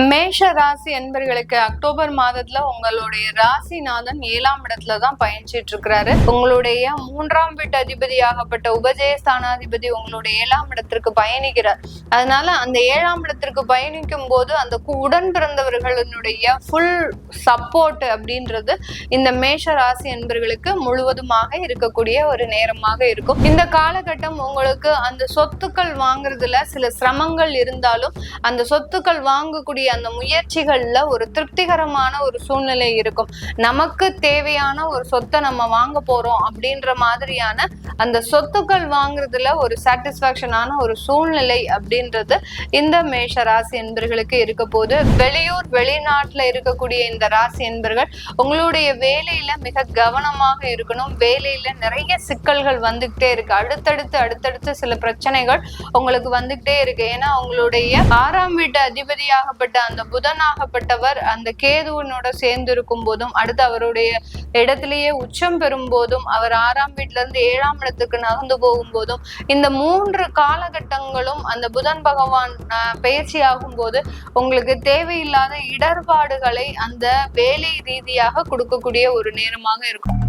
மேஷ ராசி என்பர்களுக்கு அக்டோபர் மாதத்துல உங்களுடைய ராசிநாதன் ஏழாம் இடத்துல தான் பயணிச்சிட்டு இருக்கிறாரு. உங்களுடைய மூன்றாம் வீட்டு அதிபதியாகப்பட்ட உபஜய ஸ்தானாதிபதி உங்களுடைய ஏழாம் இடத்திற்கு பயணிக்கிறார். அதனால அந்த ஏழாம் இடத்திற்கு பயணிக்கும் போது அந்த கு- உடன் பிறந்தவர்களினுடைய ஃபுல் சப்போர்ட் அப்படின்றது இந்த மேஷ ராசி என்பர்களுக்கு முழுவதுமாக இருக்கக்கூடிய ஒரு நேரமாக இருக்கும். இந்த காலகட்டம் உங்களுக்கு அந்த சொத்துக்கள் வாங்குறதுல சில சிரமங்கள் இருந்தாலும் அந்த சொத்துக்கள் வாங்கக்கூடிய அந்த முயற்சிகள்ல ஒரு திருப்திகரமான ஒரு சூழ்நிலை இருக்கும். நமக்கு தேவையான ஒரு சொத்தை நம்ம வாங்க போறோம் அப்படின்ற மாதிரியான அந்த சொத்துக்கள் வாங்குறதுல ஒரு சாட்டிஸ்பாக்சனான ஒரு சூழ்நிலை அப்படின்றது இந்த மேஷ ராசி என்பர்களுக்கு இருக்க போது. வெளியூர் வெளிநாட்டுல இருக்கக்கூடிய இந்த ராசி என்பர்கள் உங்களுடைய வேலையில மிக கவனமாக இருக்கணும். வேலையில நிறைய சிக்கல்கள் வந்துகிட்டே இருக்கு. அடுத்தடுத்து அடுத்தடுத்து சில பிரச்சனைகள் உங்களுக்கு வந்துகிட்டே இருக்கு. ஏன்னா உங்களுடைய ஆறாம் வீட்டு அதிபதியாகப்பட்ட அந்த புதன் ஆகப்பட்டவர் அந்த கேதுவனோட சேர்ந்து இருக்கும் போதும் அடுத்து அவருடைய இடத்திலேயே உச்சம் பெறும் போதும் அவர் ஆறாம் வீட்டுல இருந்து ஏழாம் இடத்துக்கு நகர்ந்து போகும் போதும் இந்த மூன்று காலகட்டங்களும் அந்த புதன் பகவான் பயிற்சி ஆகும் போது உங்களுக்கு தேவையில்லாத இடர்பாடுகளை அந்த வேலை ரீதியாக கொடுக்கக்கூடிய ஒரு நேரமாக இருக்கும்.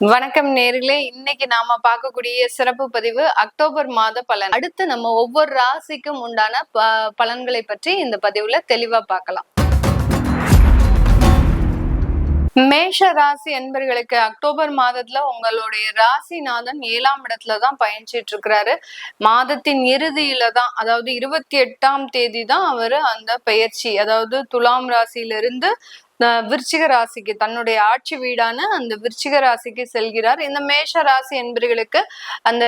வணக்கம் நேர்களே. இன்னைக்கு நாம பார்க்கக்கூடிய சிறப்பு பதிவு அக்டோபர் மாத பலன். அடுத்து நம்ம ஒவ்வொரு ராசிக்கும் உண்டான ப- பலன்களை பற்றி இந்த பதிவுல தெளிவா பார்க்கலாம். மேஷ ராசி என்பர்களுக்கு அக்டோபர் மாதத்துல உங்களுடைய ராசிநாதன் ஏழாம் இடத்துல தான் பயணிச்சிட்டு இருக்கிறாரு. மாதத்தின் இறுதியில தான் அதாவது இருபத்தி எட்டாம் தேதி தான் அவரு அந்த பயிற்சி அதாவது துலாம் ராசியிலிருந்து விருச்சிக ராசிக்கு தன்னுடைய ஆட்சி வீடான அந்த விருச்சிக ராசிக்கு செல்கிறார். இந்த மேஷ ராசி என்பர்களுக்கு அந்த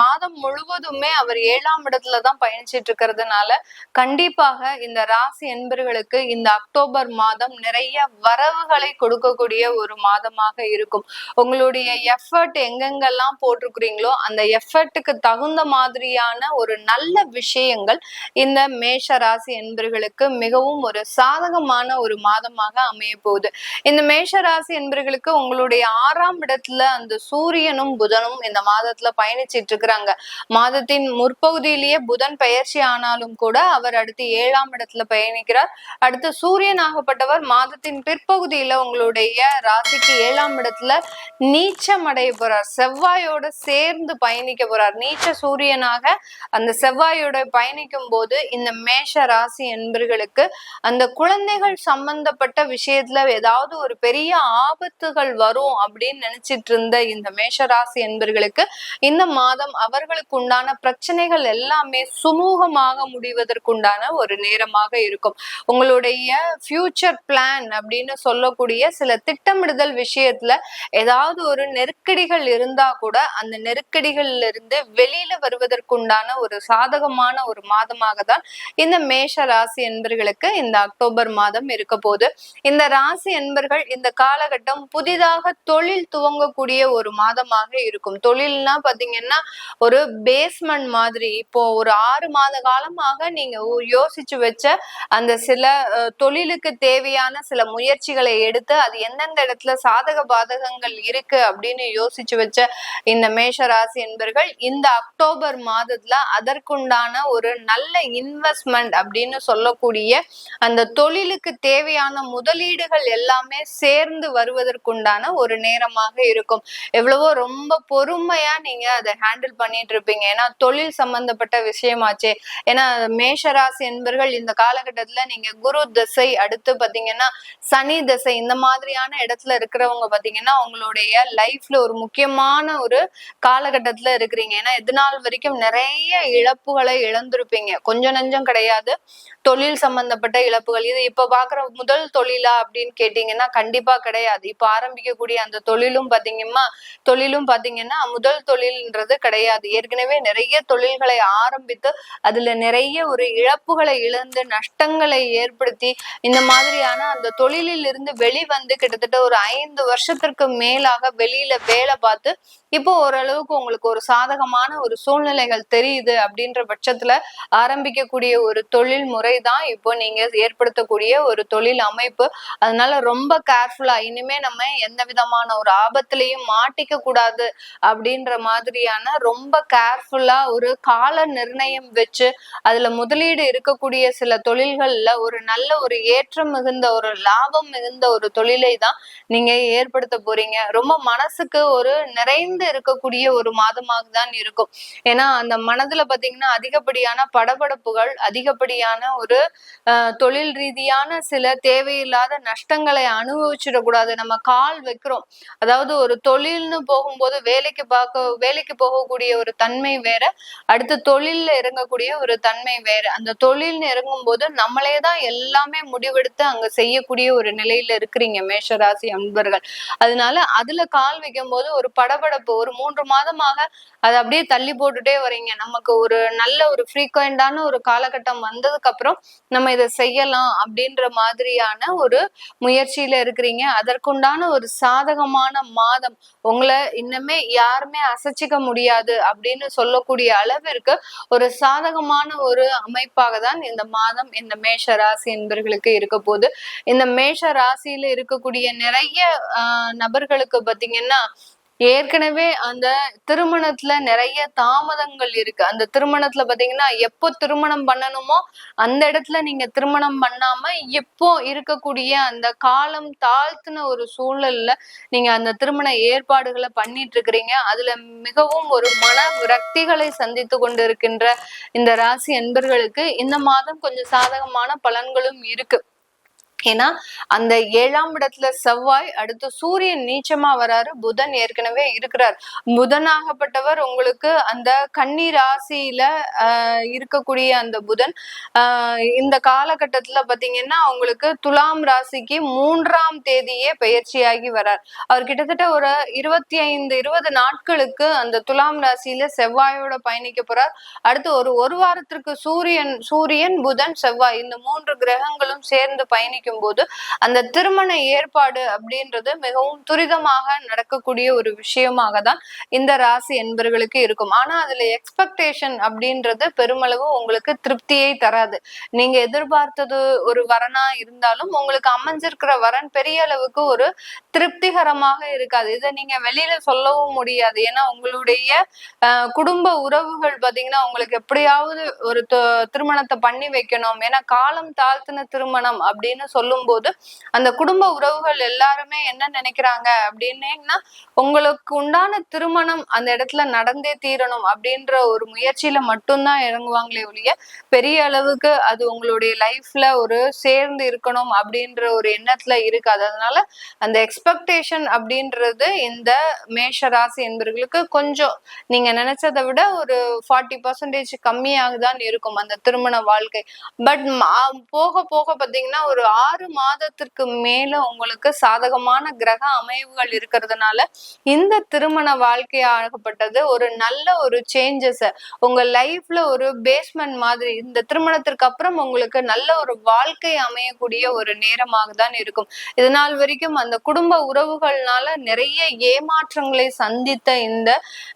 மாதம் முழுவதுமே அவர் ஏழாம் இடத்துல தான் பயணிச்சிட்டு இருக்கிறதுனால கண்டிப்பாக இந்த ராசி என்பர்களுக்கு இந்த அக்டோபர் மாதம் நிறைய வரவுகளை கொடுக்கக்கூடிய ஒரு மாதமாக இருக்கும். உங்களுடைய எஃபர்ட் எங்கெங்கெல்லாம் போட்டிருக்கிறீங்களோ அந்த எஃபர்ட்டுக்கு தகுந்த மாதிரியான ஒரு நல்ல விஷயங்கள் இந்த மேஷ ராசி என்பர்களுக்கு மிகவும் ஒரு சாதகமான ஒரு மாதமாக அமைய போகுது இந்த மேஷ ராசி என்பர்களுக்கு உங்களுடைய ஆறாம் இடத்துல அந்த சூரியனும் புதனும் இந்த மாதத்துல பயணிச்சிட்டு இருக்கிறாங்க. மாதத்தின் முற்பகுதியிலேயே புதன் பயிற்சி ஆனாலும் கூட அவர் அடுத்து ஏழாம் இடத்துல பயணிக்கிறார். அடுத்து சூரியன் ஆகப்பட்டவர் மாதத்தின் பிற்பகுதியில உங்களுடைய ராசிக்கு ஏழாம் இடத்துல நீச்சம் அடைய போறார். செவ்வாயோட சேர்ந்து பயணிக்க போறார். நீச்ச சூரியனாக அந்த செவ்வாயோட பயணிக்கும் போது இந்த மேஷ ராசி என்பர்களுக்கு அந்த குழந்தைகள் சம்பந்தப்பட்ட விஷயத்துல ஏதாவது ஒரு பெரிய ஆபத்துகள் வரும் அப்படின்னு நினைச்சிட்டு இருந்த இந்த மேஷ ராசி என்பர்களுக்கு இந்த மாதம் அவர்களுக்கு உண்டான பிரச்சனைகள் எல்லாமே சுமூகமாக முடிவதற்குண்டான ஒரு நேரமாக இருக்கும். உங்களுடைய ஃபியூச்சர் பிளான் அப்படின்னு சொல்லக்கூடிய சில திட்டமிடுதல் விஷயத்துல ஏதாவது ஒரு நெருக்கடிகள் இருந்தா கூட அந்த நெருக்கடிகள்ல இருந்து வெளியில வருவதற்குண்டான ஒரு சாதகமான ஒரு மாதமாக தான் இந்த மேஷ ராசி என்பர்களுக்கு இந்த அக்டோபர் மாதம் இருக்க போது இந்த ராசி என்பர்கள் இந்த காலகட்டம் புதிதாக தொழில் துவங்கக்கூடிய ஒரு மாதமாக இருக்கும். தொழில்னா பாத்தீங்கன்னா ஒரு பேஸ்மெண்ட் மாதிரி. இப்போ ஒரு ஆறு மாத காலமாக நீங்க யோசிச்சு வச்ச அந்த சில தொழிலுக்கு தேவையான சில முயற்சிகளை எடுத்து அது எந்தெந்த இடத்துல சாதக பாதகங்கள் இருக்கு அப்படின்னு யோசிச்சு வச்ச இந்த மேஷ ராசி என்பர்கள் இந்த அக்டோபர் மாதத்துல அதற்குண்டான ஒரு நல்ல இன்வெஸ்ட்மெண்ட் அப்படின்னு சொல்லக்கூடிய அந்த தொழிலுக்கு தேவையான முதலீடுகள் எல்லாமே சேர்ந்து வருவதற்குண்டான ஒரு நேரமாக இருக்கும். எவ்வளவோ ரொம்ப பொறுமையா நீங்க அதை ஹேண்டில் பண்ணிட்டு இருப்பீங்க. ஏன்னா தொழில் சம்பந்தப்பட்ட விஷயமாச்சே. ஏன்னா மேஷராசி என்பர்கள் இந்த காலகட்டத்துல நீங்க குரு திசை அடுத்து பாத்தீங்கன்னா சனி திசை இந்த மாதிரியான இடத்துல இருக்கிறவங்க பாத்தீங்கன்னா அவங்களுடைய உங்களுடைய லைஃப்ல ஒரு முக்கியமான ஒரு காலகட்டத்துல இருக்கிறீங்க. ஏன்னா இது நாள் வரைக்கும் நிறைய இழப்புகளை இழந்திருப்பீங்க. கொஞ்சம் நஞ்சம் கிடையாது. தொழில் சம்பந்தப்பட்ட இழப்புகள். இது இப்ப பாக்குற முதல் தொழிலா அப்படின்னு கேட்டீங்கன்னா கண்டிப்பா கிடையாது. இப்ப ஆரம்பிக்கக்கூடிய அந்த தொழிலும் பாத்தீங்கன்னா தொழிலும் பாத்தீங்கன்னா முதல் தொழில்ன்றது கிடையாது. ஏற்கனவே நிறைய தொழில்களை ஆரம்பித்து அதுல நிறைய ஒரு இழப்புகளை இழந்து நஷ்டங்களை ஏற்படுத்தி இந்த மாதிரியான அந்த தொழிலில் இருந்து வெளிவந்து கிட்டத்தட்ட ஒரு ஐந்து வருஷத்திற்கு மேலாக வெளியில வேலை பார்த்து இப்போ ஓரளவுக்கு உங்களுக்கு ஒரு சாதகமான ஒரு சூழ்நிலைகள் தெரியுது அப்படின்ற பட்சத்துல ஆரம்பிக்கக்கூடிய ஒரு தொழில் முறை தான் இப்போ நீங்க ஏற்படுத்தக்கூடிய ஒரு தொழில் அமைப்பு. அதனால ரொம்ப கேர்ஃபுல்லா இனிமே நம்ம எந்த விதமான ஒரு ஆபத்திலையும் மாட்டிக்க கூடாது அப்படின்ற மாதிரியான ரொம்ப கேர்ஃபுல்லா ஒரு கால நிர்ணயம் வச்சு அதுல முதலீடு இருக்கக்கூடிய சில தொழில்கள்ல ஒரு நல்ல ஒரு ஏற்றம் மிகுந்த ஒரு லாபம் மிகுந்த ஒரு தொழிலை தான் நீங்க ஏற்படுத்த போறீங்க. ரொம்ப ரொம்ப மனசுக்கு ஒரு நிறைந்து இருக்கக்கூடிய ஒரு மாதமாக தான் இருக்கும். ஏன்னா அந்த மனதுல பாத்தீங்கன்னா அதிகப்படியான படபடப்புகள் அதிகப்படியான ஒரு தொழில் ரீதியான சில தேவையில்லாத நஷ்டங்களை அனுபவிச்சிடக்கூடாது. நம்ம கால் வைக்கிறோம். அதாவது ஒரு தொழில்னு போகும்போது வேலைக்கு பார்க்க வேலைக்கு போகக்கூடிய ஒரு தன்மை வேற அடுத்து தொழில்ல இறங்கக்கூடிய ஒரு தன்மை வேற. அந்த தொழில்னு இறங்கும் போது நம்மளே தான் எல்லாமே முடிவெடுத்து அங்க செய்யக்கூடிய ஒரு நிலையில இருக்கிறீங்க மேஷராசி அன்பர்கள். அதனால அதுல கால் வைக்கும் போது ஒரு படபடப்பு ஒரு மூன்று மாதமாக அதை அப்படியே தள்ளி போட்டுட்டே வரீங்க நமக்கு ஒரு நல்ல ஒரு ஃப்ரீக்வெண்டான ஒரு காலகட்டம் வந்ததுக்கு அப்புறம் நம்ம இதை செய்யலாம் அப்படின்ற மாதிரியான ஒரு முயற்சியில இருக்கிறீங்க. அதற்குண்டான ஒரு சாதகமான மாதம். உங்களை இன்னுமே யாருமே அசைச்சிக்க முடியாது அப்படின்னு சொல்லக்கூடிய அளவிற்கு ஒரு சாதகமான ஒரு அமைப்பாக தான் இந்த மாதம் இந்த மேஷ ராசி என்பர்களுக்கு இருக்க போது இந்த மேஷ ராசியில இருக்கக்கூடிய நிறைய நபர்களுக்கு பாத்தீங்கன்னா ஏற்கனவே அந்த திருமணத்துல நிறைய தாமதங்கள் இருக்கு. அந்த திருமணத்துல பாத்தீங்கன்னா எப்போ திருமணம் பண்ணணுமோ அந்த இடத்துல நீங்க திருமணம் பண்ணாம எப்போ இருக்கக்கூடிய அந்த காலம் தாழ்த்தின ஒரு சூழல்ல நீங்க அந்த திருமண ஏற்பாடுகளை பண்ணிட்டு இருக்கிறீங்க. அதுல மிகவும் ஒரு மன விரக்திகளை சந்தித்து கொண்டு இருக்கின்ற இந்த ராசி என்பர்களுக்கு இந்த மாதம் கொஞ்சம் சாதகமான பலன்களும் இருக்கு. ஏன்னா அந்த ஏழாம் இடத்துல செவ்வாய் அடுத்து சூரியன் நீச்சமா வராரு. புதன் ஏற்கனவே இருக்கிறார். புதனாகப்பட்டவர் உங்களுக்கு அந்த கன்னி ராசியில இருக்கக்கூடிய அந்த புதன் ஆஹ் இந்த காலகட்டத்துல பாத்தீங்கன்னா உங்களுக்கு துலாம் ராசிக்கு மூன்றாம் தேதியே பயிற்சியாகி வரார். அவர் கிட்டத்தட்ட ஒரு இருபத்தி ஐந்து இருபது நாட்களுக்கு அந்த துலாம் ராசியில செவ்வாயோட பயணிக்க போறார். அடுத்து ஒரு ஒரு வாரத்திற்கு சூரியன் சூரியன் புதன் செவ்வாய் இந்த மூன்று கிரகங்களும் சேர்ந்து பயணிக்க வைக்கும் போது அந்த திருமண ஏற்பாடு அப்படின்றது மிகவும் துரிதமாக நடக்கக்கூடிய ஒரு விஷயமாக தான் இந்த ராசி என்பர்களுக்கு இருக்கும். ஆனா அதுல எக்ஸ்பெக்டேஷன் அப்படின்றது பெருமளவு உங்களுக்கு திருப்தியை தராது. நீங்க எதிர்பார்த்தது ஒரு வரனா இருந்தாலும் உங்களுக்கு அமைஞ்சிருக்கிற வரன் பெரிய அளவுக்கு ஒரு திருப்திகரமாக இருக்காது. இதை நீங்க வெளியில சொல்லவும் முடியாது. ஏன்னா உங்களுடைய குடும்ப உறவுகள் பாத்தீங்கன்னா உங்களுக்கு எப்படியாவது ஒரு திருமணத்தை பண்ணி வைக்கணும். ஏன்னா காலம் தாழ்த்தின திருமணம் அப்படின்னு சொல்லும் போது அந்த குடும்ப உறவுகள் எல்லாருமே என்ன நினைக்கிறாங்க அப்படின்னேன்னா உங்களுக்கு உண்டான திருமணம் அந்த இடத்துல நடந்தே தீரணும் அப்படின்ற ஒரு முயற்சியில மட்டும்தான் இறங்குவாங்களே ஒழிய பெரிய அளவுக்கு அது உங்களுடைய லைஃப்ல ஒரு சேர்ந்து இருக்கணும் அப்படின்ற ஒரு எண்ணத்துல இருக்காது அதனால அந்த எக்ஸ்பெக்டேஷன் அப்படின்றது இந்த மேஷ ராசி என்பவர்களுக்கு கொஞ்சம் நீங்க நினைச்சதை விட ஒரு ஃபார்ட்டி பர்சன்டேஜ் கம்மியாக தான் இருக்கும் அந்த திருமண வாழ்க்கை. பட் போக போக பார்த்தீங்கன்னா ஒரு ஆறு மாதத்திற்கு மேல உங்களுக்கு சாதகமான கிரக அமைவுகள் இருக்கிறதுனால இந்த திருமண வாழ்க்கை ஆகப்பட்டது. ஒரு நல்ல ஒரு சேஞ்சஸ் உங்க லைஃப்ல ஒரு பேஸ்மெண்ட் மாதிரி இந்த திருமணத்திற்கு அப்புறம் உங்களுக்கு நல்ல ஒரு வாழ்க்கை அமையக்கூடிய ஒரு நேரமாக தான் இருக்கும் இதனால் வரைக்கும் அந்த குடும்ப உறவுகள்னால நிறைய ஏமாற்றங்களை சந்தித்த இந்த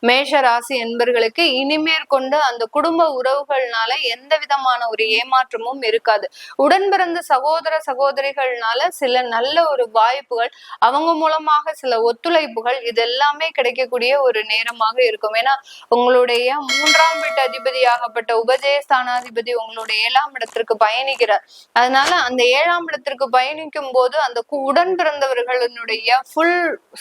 மேஷ ராசி என்பர்களுக்கு இனிமேற்கொண்டு அந்த குடும்ப உறவுகள்னால எந்த விதமான ஒரு ஏமாற்றமும் இருக்காது. உடன் பிறந்த சகோதர சகோதரிகள்னால சில நல்ல ஒரு வாய்ப்புகள் அவங்க மூலமாக சில ஒத்துழைப்புகள் இது எல்லாமே கிடைக்கக்கூடிய ஒரு நேரமாக இருக்கும். ஏன்னா உங்களுடைய மூன்றாம் வீட்டு அதிபதியாகப்பட்ட உபஜயஸ்தானாதிபதி உங்களுடைய ஏழாம் இடத்திற்கு பயணிக்கிறார். அதனால அந்த ஏழாம் இடத்திற்கு பயணிக்கும் போது அந்த உடன் பிறந்தவர்களினுடைய ஃபுல்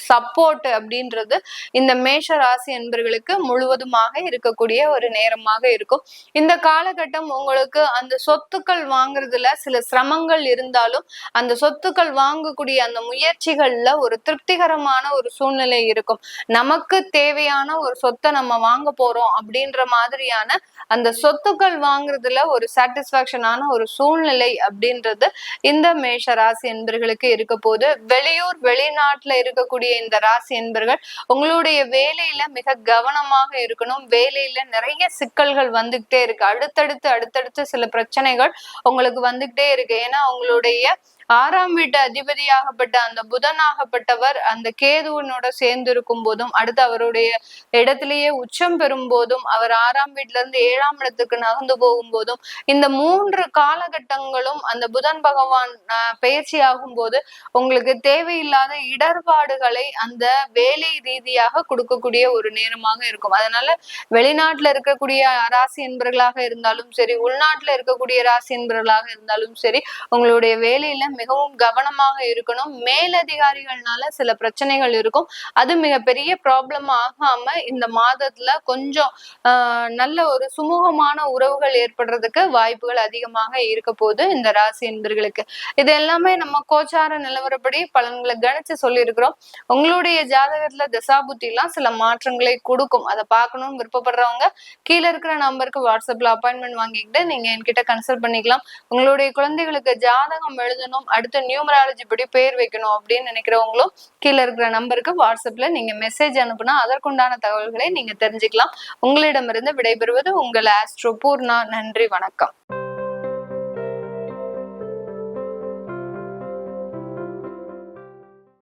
சப்போர்ட் அப்படின்றது இந்த மேஷ ராசி என்பர்களுக்கு முழுவதுமாக இருக்கக்கூடிய ஒரு நேரமாக இருக்கும். இந்த காலகட்டம் உங்களுக்கு அந்த சொத்துக்கள் வாங்குறதுல சில சிரமங்கள் இருந்தாலும் இருந்தாலும் அந்த சொத்துக்கள் வாங்கக்கூடிய அந்த முயற்சிகள்ல ஒரு திருப்திகரமான ஒரு சூழ்நிலை இருக்கும். நமக்கு தேவையான ஒரு சொத்தை நம்ம வாங்க போறோம் அப்படின்ற மாதிரியான அந்த சொத்துக்கள் வாங்குறதுல ஒரு சாட்டிஸ்பாக்சனான ஒரு சூழ்நிலை அப்படின்றது இந்த மேஷ ராசி என்பர்களுக்கு இருக்க போது வெளியூர் வெளிநாட்டுல இருக்கக்கூடிய இந்த ராசி என்பர்கள் உங்களுடைய வேலையில மிக கவனமாக இருக்கணும். வேலையில நிறைய சிக்கல்கள் வந்துகிட்டே இருக்கு. அடுத்தடுத்து அடுத்தடுத்து சில பிரச்சனைகள் உங்களுக்கு வந்துகிட்டே இருக்கு. ஏன்னா உங்களுடைய Yes. ஆறாம் வீட்டு அதிபதியாகப்பட்ட அந்த புதனாகப்பட்டவர் அந்த கேதுவனோட சேர்ந்து இருக்கும் போதும் அடுத்து அவருடைய இடத்திலேயே உச்சம் பெறும் போதும் அவர் ஆறாம் வீட்டுல இருந்து ஏழாம் இடத்துக்கு நகர்ந்து போகும் போதும் இந்த மூன்று காலகட்டங்களும் அந்த புதன் பகவான் பயிற்சி ஆகும் போது உங்களுக்கு தேவையில்லாத இடர்பாடுகளை அந்த வேலை ரீதியாக கொடுக்கக்கூடிய ஒரு நேரமாக இருக்கும். அதனால வெளிநாட்டுல இருக்கக்கூடிய ராசி என்பர்களாக இருந்தாலும் சரி உள்நாட்டுல இருக்கக்கூடிய ராசி என்பர்களாக இருந்தாலும் சரி உங்களுடைய வேலையில மிகவும் கவனமாக இருக்கணும். மேலதிகாரிகள்னால சில பிரச்சனைகள் இருக்கும். அது மிகப்பெரிய ப்ராப்ளம் ஆகாம இந்த மாதத்துல கொஞ்சம் ஆஹ் நல்ல ஒரு சுமூகமான உறவுகள் ஏற்படுறதுக்கு வாய்ப்புகள் அதிகமாக இருக்க போது இந்த ராசி என்பர்களுக்கு. இது எல்லாமே நம்ம கோச்சார நிலவரப்படி பலன்களை கணிச்சு சொல்லியிருக்கிறோம். உங்களுடைய ஜாதகத்துல தசாபுத்திலாம் சில மாற்றங்களை கொடுக்கும். அதை பார்க்கணும்னு விருப்பப்படுறவங்க கீழே இருக்கிற நம்பருக்கு வாட்ஸ்அப்ல அப்பாயின்மெண்ட் வாங்கிக்கிட்டு நீங்க என்கிட்ட கன்சல்ட் பண்ணிக்கலாம். உங்களுடைய குழந்தைகளுக்கு ஜாதகம் எழுதணும் அடுத்து நியூமராலஜி படி பேர் வைக்கணும் அப்படின்னு நினைக்கிறவங்களும் கீழே இருக்கிற நம்பருக்கு வாட்ஸ்அப்ல நீங்க மெசேஜ் அனுப்புனா அதற்குண்டான தகவல்களை நீங்க தெரிஞ்சுக்கலாம். உங்களிடமிருந்து விடைபெறுவது உங்கள் ஆஸ்ட்ரோ பூர்ணா. நன்றி. வணக்கம்.